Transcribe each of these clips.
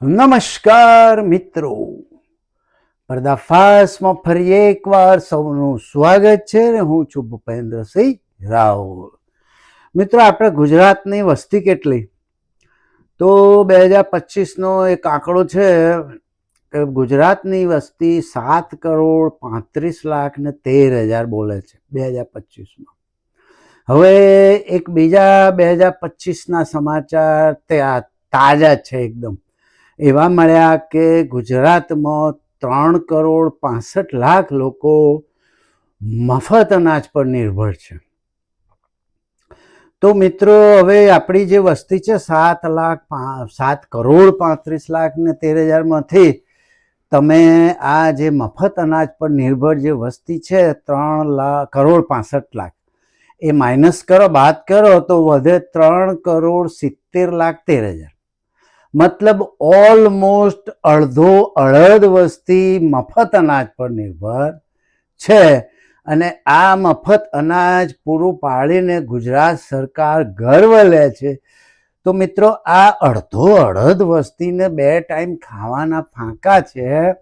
નમસ્કાર મિત્રો. પર્દાફાસમાં ફરી એકવાર સૌનું સ્વાગત છે ને હું છું ભૂપેન્દ્રસિંહ રાહુલ મિત્રો, આપણે ગુજરાતની વસ્તી કેટલી? તો બે હજાર પચીસનો એક આંકડો છે કે ગુજરાતની વસ્તી સાત કરોડ પાંત્રીસ લાખ ને તેર હજાર બોલે છે બે હજાર પચીસમાં. હવે એક બીજા બે હજાર પચીસના સમાચાર તે તાજા છે એકદમ. એવા મળ્યા કે ગુજરાતમાં ત્રણ કરોડ પાસઠ લાખ લોકો મફત અનાજ પર નિર્ભર છે. તો મિત્રો, હવે આપણી જે વસ્તી છે સાત લાખ સાત કરોડ પાંત્રીસ લાખ ને તેર હજારમાંથી તમે આ જે મફત અનાજ પર નિર્ભર જે વસ્તી છે ત્રણ લાખ કરોડ પાસઠ લાખ, એ માઇનસ કરો, બાદ કરો, તો વધે ત્રણ કરોડ સિત્તેર લાખ તેર હજાર. મતલબ ઓલમોસ્ટ અડધો અડધ વસ્તી મફત અનાજ પર નિર્ભર છે. અને આ મફત અનાજ પૂરું પાડીને ગુજરાત સરકાર ગર્વ લે છે. તો મિત્રો, આ અડધો અડધ વસ્તીને બે ટાઈમ ખાવાના ફાંકા છે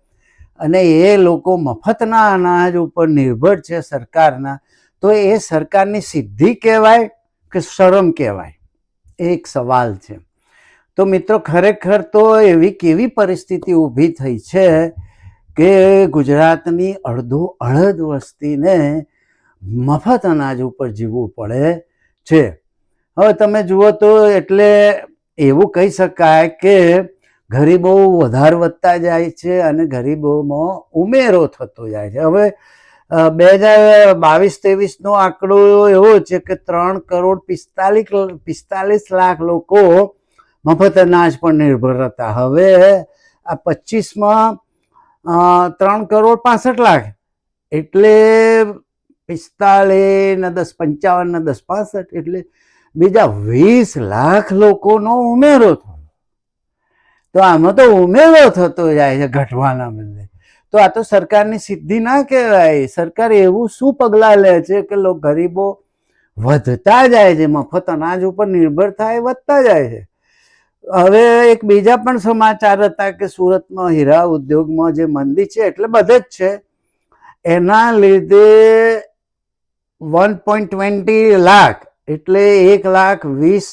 અને એ લોકો મફતના અનાજ ઉપર નિર્ભર છે સરકારના. તો એ સરકારની સિદ્ધિ કહેવાય કે શરમ કહેવાય? એક સવાલ છે. તો મિત્રો ખરેખર તો એવી કેવી પરિસ્થિતિ ઊભી થઈ છે કે ગુજરાતની અડધો અડધ વસ્તીને મફત અનાજ ઉપર જીવવું પડે છે. હવે તમે જુઓ તો એટલે એવું કહી શકાય કે ગરીબો વધારે વધતા જાય છે અને ગરીબોમાં ઉમેરો થતો જાય છે. હવે બે હજાર બાવીસ ત્રેવીસનો આંકડો એવો છે કે ત્રણ કરોડ પિસ્તાલીસ પિસ્તાલીસ લાખ લોકો મફત અનાજ પર નિર્ભર હતા હવે આ પચીસમાં ત્રણ કરોડ પાસઠ લાખ. એટલે પિસ્તાલીસ ને દસ, પંચાવન ને દસ પાસઠ, એટલે બીજા વીસ લાખ લોકોનો ઉમેરો થયો. તો આમાં તો ઉમેરો થતો જાય છે ઘટવાના બદલે તો આ તો સરકારની સિદ્ધિ ના કહેવાય. સરકાર એવું શું પગલાં લે છે કે લોકો ગરીબો વધતા જાય છે, મફત અનાજ ઉપર નિર્ભર થાય, વધતા જાય છે. હવે એક બીજા પણ સમાચાર હતા કે સુરતમાં હીરા ઉદ્યોગમાં જે મંદી છે, એટલે બધે જ છે. એના લીધે વન પોઈન્ટ ટ્વેન્ટી લાખ એટલે એક લાખ વીસ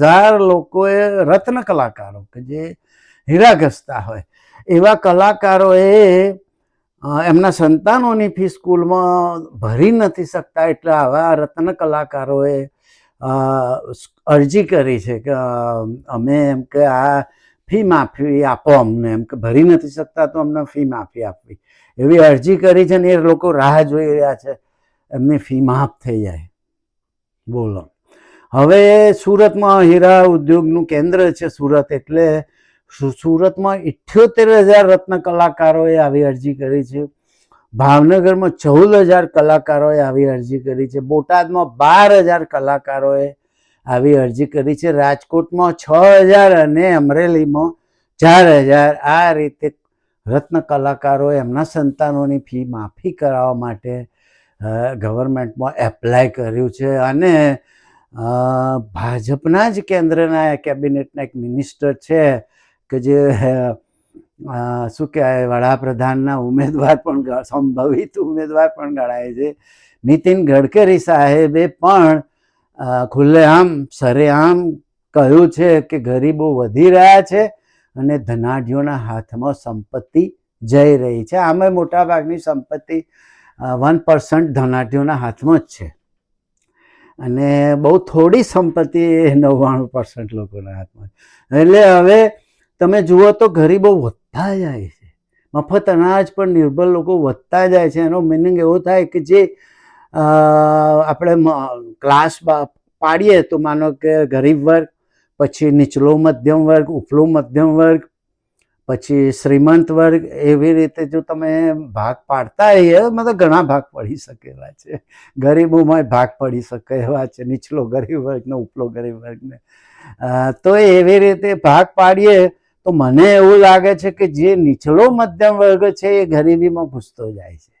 હજાર લોકોએ રત્ન કલાકારો કે જે હીરા ઘસતા હોય. એવા કલાકારોએ એમના સંતાનોની ફી સ્કૂલમાં ભરી નથી શકતા, એટલે આવા રત્ન કલાકારોએ અરજી કરી છે કે અમે એમ કે આ ફી માફી આપો અમને. એમ કે ભરી નથી શકતા તો અમને ફી માફી આપવી. એવી અરજી કરી છે ને એ લોકો રાહ જોઈ રહ્યા છે. એમની ફી માફ થઈ જાય. બોલો. હવે સુરતમાં હીરા ઉદ્યોગનું કેન્દ્ર છે સુરત એટલે સુરતમાં ઇઠ્યોતેર હજાર રત્ન કલાકારોએ આવી અરજી કરી છે. ભાવનગરમાં ચૌદ હજાર કલાકારોએ આવી અરજી કરી છે. બોટાદમાં બાર હજાર કલાકારોએ આવી અરજી કરી છે. રાજકોટમાં છ હજાર અને અમરેલીમાં ચાર હજાર. આ રીતે રત્ન કલાકારોએ એમના સંતાનોની ફી માફી કરાવવા માટે ગવર્મેન્ટમાં એપ્લાય કર્યું છે. અને ભાજપના જ કેન્દ્રના કેબિનેટના એક મિનિસ્ટર છે કે જે શું કહેવાય, વડાપ્રધાનના ઉમેદવાર પણ સંભવિત ઉમેદવાર પણ ગણાય છે. નીતિન ગડકરી સાહેબે પણ ખુલ્લેઆમ, સરેઆમ કહ્યું છે કે ગરીબો વધી રહ્યા છે અને ધનાઢ્યોના હાથમાં સંપત્તિ જઈ રહી છે. આમાં મોટાભાગની સંપત્તિ વન પર્સન્ટ ધનાઢ્યોના હાથમાં જ છે. અને બહુ થોડી સંપત્તિ નવ્વાણું પર્સન્ટ લોકોના હાથમાં એટલે હવે તમે જુઓ તો ગરીબો વધતા જાય છે. મફત અનાજ પર નિર્ભર લોકો વધતા જાય છે. એનો મિનિંગ એવો થાય કે જે આપણે ક્લાસ પાડીએ તો માનો કે ગરીબ વર્ગ, પછી નીચલો મધ્યમ વર્ગ, ઉપલો મધ્યમ વર્ગ, પછી શ્રીમંત વર્ગ, એવી રીતે જો તમે ભાગ પાડતા હોઈએ મતલબ ઘણા ભાગ પડી શકેલા છે. ગરીબોમાં ભાગ પડી શકે એવા છે. નીચલો ગરીબ વર્ગને, ઉપલો ગરીબ વર્ગને. તો એવી રીતે ભાગ પાડીએ તો મને એવું લાગે છે કે જે નીચલો મધ્યમ વર્ગ છે એ ગરીબીમાં ઘૂસતો જાય છે.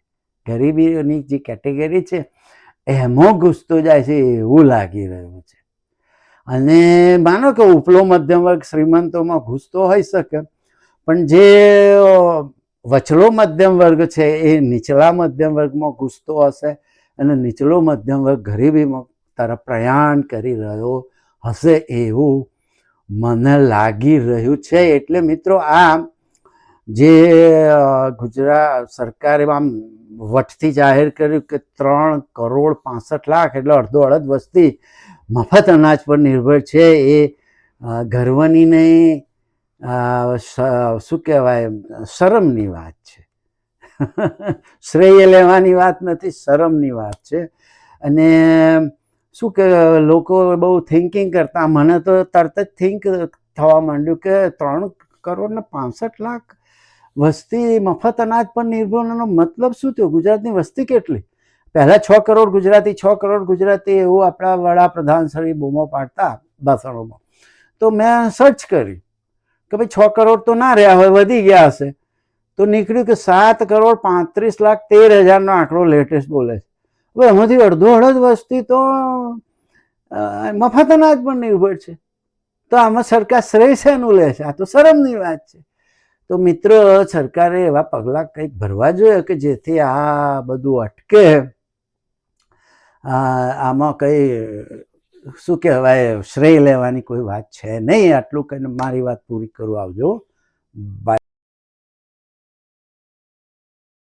ગરીબીની જે કેટેગરી છે એમાં ઘૂસતો જાય છે એવું લાગી રહ્યું છે. અને માનો કે ઉપલો મધ્યમ વર્ગ શ્રીમંતોમાં ઘૂસતો હોઈ શકે, પણ જે વચલો મધ્યમ વર્ગ છે એ નીચલા મધ્યમ વર્ગમાં ઘૂસતો હશે અને નીચલો મધ્યમ વર્ગ ગરીબીમાં તરફ પ્રયાણ કરી રહ્યો હશે એવું મને લાગી રહ્યું છે. એટલે મિત્રો આ જે ગુજરાત સરકારે આમ વટથી જાહેર કર્યું કે ત્રણ કરોડ પાસઠ લાખ એટલે અડધો અડધ વસ્તી મફત અનાજ પર નિર્ભર છે. એ ગર્વની નહીં શું કહેવાય, શરમની વાત છે. શ્રેય લેવાની વાત નથી, શરમની વાત છે. અને શું કે લોકો બહુ થિંકિંગ કરતા? મને તો તરત જ થિંક થવા માંડ્યું કે ત્રણ કરોડ ને પાસઠ લાખ વસ્તી મફત અનાજ પર નિર્ભરનો મતલબ શું થયો? ગુજરાતની વસ્તી કેટલી? પહેલાં છ કરોડ ગુજરાતી, છ કરોડ ગુજરાતી એવું આપણા વડાપ્રધાન શ્રી બૂમો પાડતા ભાષણોમાં. તો મેં સર્ચ કર્યું કે ભાઈ છ કરોડ તો ના રહ્યા હોય, વધી ગયા હશે. તો નીકળ્યું કે સાત કરોડ પાંત્રીસ લાખ તેર હજારનો આંકડો લેટેસ્ટ બોલે છે. હવે એમાંથી અડધો અડધ વસ્તી તો મફતના જ પણ નિર્ભર છે. તો આમાં સરકાર શ્રેય શેનું લે છે? આ તો શરમની વાત છે. તો મિત્રો, સરકારે એવા પગલાં કંઈક ભરવા જોઈએ કે જેથી આ બધું અટકે? આમાં કંઈ, શું કહેવાય, શ્રેય લેવાની કોઈ વાત છે નહીં? આટલું કહીને મારી વાત પૂરી કરું. આવજો. બાય